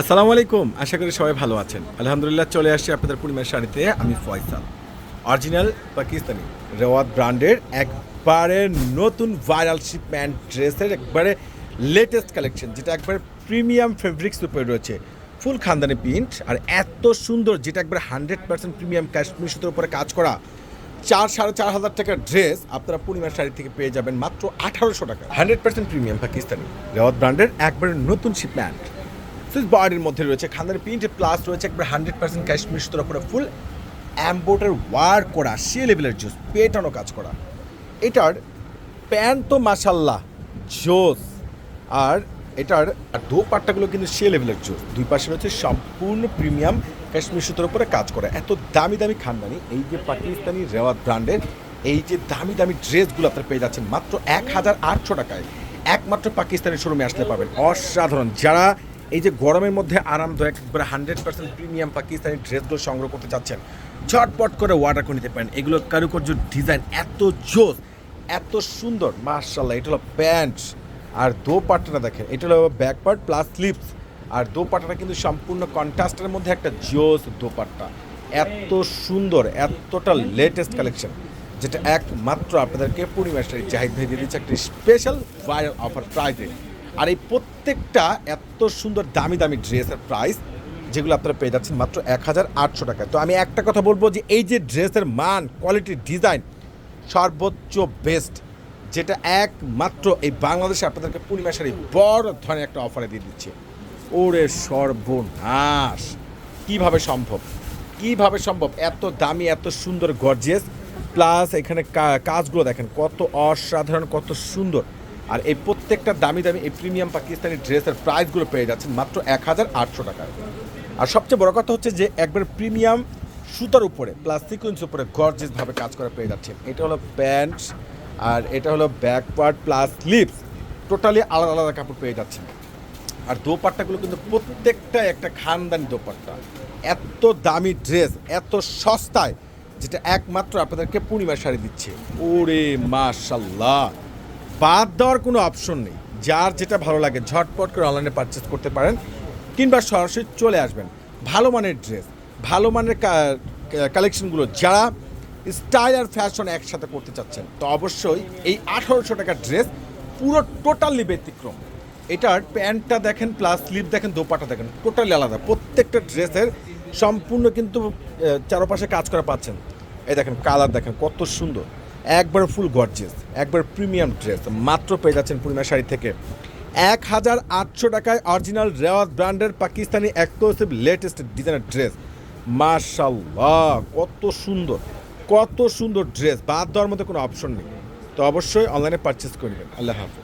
আসসালামু আলাইকুম। আশা করি সবাই ভালো আছেন। আলহামদুলিল্লাহ চলে আসছি আপনাদের পূর্ণিমার শাড়িতে। আমি ফয়সাল। অরিজিনাল পাকিস্তানি রেওয়াত ব্র্যান্ডের একবারে নতুন ভাইরাল শিপম্যান্ট ড্রেসের একবারে লেটেস্ট কালেকশন যেটা একবারে প্রিমিয়াম ফেব্রিক্স উপরে রয়েছে। ফুল খানদানি প্রিন্ট আর এত সুন্দর, যেটা একবারে হান্ড্রেড পার্সেন্ট প্রিমিয়াম কাশ্মীর সুতোর উপরে কাজ করা। চার, সাড়ে চার হাজার টাকার ড্রেস আপনারা পূর্ণিমার শাড়ি থেকে পেয়ে যাবেন মাত্র আঠারোশো টাকা হান্ড্রেড পার্সেন্ট প্রিমিয়াম পাকিস্তানি রেওয়াত ব্র্যান্ডের একবারে নতুন শিপম্যান্ট সুইচ বডির মধ্যে রয়েছে, খান্দার প্রিন্ট প্লাস রয়েছে, একবার হান্ড্রেড পার্সেন্ট কাশ্মীর সুতোর উপরে ফুল অ্যাম্বোটার ওয়ার করা সে লেভেলের জুস পেটানো কাজ করা। এটার প্যান্ট তো মাসাল্লাহ জোস আর এটার আর দো পাট্টাগুলো কিন্তু সে লেভেলের জোস দুই পাশে রয়েছে সম্পূর্ণ প্রিমিয়াম কাশ্মীর সুতোর উপরে কাজ করা। এত দামি দামি খানদানি, এই যে পাকিস্তানি রেওয়াত ব্র্যান্ডের এই যে দামি দামি ড্রেসগুলো আপনারা পেয়ে যাচ্ছেন মাত্র এক হাজার আটশো টাকায়। একমাত্র পাকিস্তানি শোরুমে আসতে পারবেন অসাধারণ। যারা এই যে গরমের মধ্যে আরামদায়ক, একবারে হান্ড্রেড পার্সেন্ট প্রিমিয়াম পাকিস্তানি ড্রেসগুলো সংগ্রহ করতে চাচ্ছেন, ঝটপট করে ওয়াটার করে নিতে পারেন। এগুলো কারুকার্য ডিজাইন এত জোস, এত সুন্দর মার্শাল্লাহ এটা হলো প্যান্ট আর দো পাটটা দেখেন, এটা হলো ব্যাক পার্ট প্লাস স্লিপস আর দো পাটটা কিন্তু সম্পূর্ণ কন্ট্রাস্টের মধ্যে একটা জোস দোপাট্টা। এত সুন্দর, এতটা লেটেস্ট কালেকশন যেটা একমাত্র আপনাদেরকে পূর্ণিমা শাড়ি জাহিদ ভাই দিয়ে দিচ্ছে একটা স্পেশাল ভাইরাল অফার প্রাইজে আর এই প্রত্যেকটা এত সুন্দর দামি দামি ড্রেসের প্রাইস যেগুলো আপনারা পেয়ে যাচ্ছেন মাত্র এক হাজার আটশো টাকায়। তো আমি একটা কথা বলব যে এই যে ড্রেসের মান কোয়ালিটি ডিজাইন সর্বোচ্চ বেস্ট যেটা একমাত্র এই বাংলাদেশে আপনাদেরকে পূর্ণিমা শাড়ি বড় ধরনের একটা অফারে দিয়ে দিচ্ছে। ওরে সর্বনাশ! কীভাবে সম্ভব? কীভাবে সম্ভব? এত দামি, এত সুন্দর গর্জিয়াস প্লাস এখানে কাজগুলো দেখেন, কত অসাধারণ, কত সুন্দর। আর এই প্রত্যেকটা দামি দামি এই প্রিমিয়াম পাকিস্তানি ড্রেসের প্রাইসগুলো পেয়ে যাচ্ছেন মাত্র এক হাজার আটশো টাকায়। আর সবচেয়ে বড় কথা হচ্ছে যে একবার প্রিমিয়াম সুতার উপরে প্লাস সিকুয়েন্স উপরে গর্জিয়াস ভাবে কাজ করা পেয়ে যাচ্ছেন। এটা হলো প্যান্ট আর এটা হলো back part plus slips totally আলাদা আলাদা কাপড় পেয়ে যাচ্ছেন। আর দোপাট্টাগুলো কিন্তু প্রত্যেকটা একটা খানদানি দোপাট্টা। এত দামি ড্রেস এত সস্তায়, যেটা একমাত্র আপনাদেরকে পূর্ণিমার শাড়ি দিচ্ছে। ওরে মাশাল্লাহ! বাদ দেওয়ার কোনো অপশন নেই। যার যেটা ভালো লাগে, ঝটপট করে অনলাইনে পারচেস করতে পারেন কিংবা সরাসরি চলে আসবেন। ভালো মানের ড্রেস ভালো মানের কালেকশনগুলো যারা স্টাইল আর ফ্যাশন একসাথে করতে চাচ্ছেন, তো অবশ্যই এই আঠারোশো টাকার ড্রেস পুরো টোটালি ব্যতিক্রম। এটার প্যান্টটা দেখেন প্লাস স্লিপ দেখেন দোপাটা দেখেন টোটালি আলাদা। প্রত্যেকটা ড্রেসের সম্পূর্ণ কিন্তু চারপাশে কাজ করা পাচ্ছেন। এই দেখেন কালার দেখেন, কত সুন্দর। একবার ফুল গর্জেস, একবার প্রিমিয়াম ড্রেস, মাত্র পেয়ে যাচ্ছেন পূর্ণিমা শাড়ি থেকে। এক হাজার আটশো টাকায় অরিজিনাল রেওয়াজ ব্র্যান্ডের পাকিস্তানি এক্সক্লুসিভ লেটেস্ট ডিজাইনের ড্রেস মাশাল্লাহ কত সুন্দর কত সুন্দর ড্রেস বাদ দেওয়ার মধ্যে কোনো অপশন নেই। তো অবশ্যই অনলাইনে পারচেস করবেন আল্লাহ হাফিজ।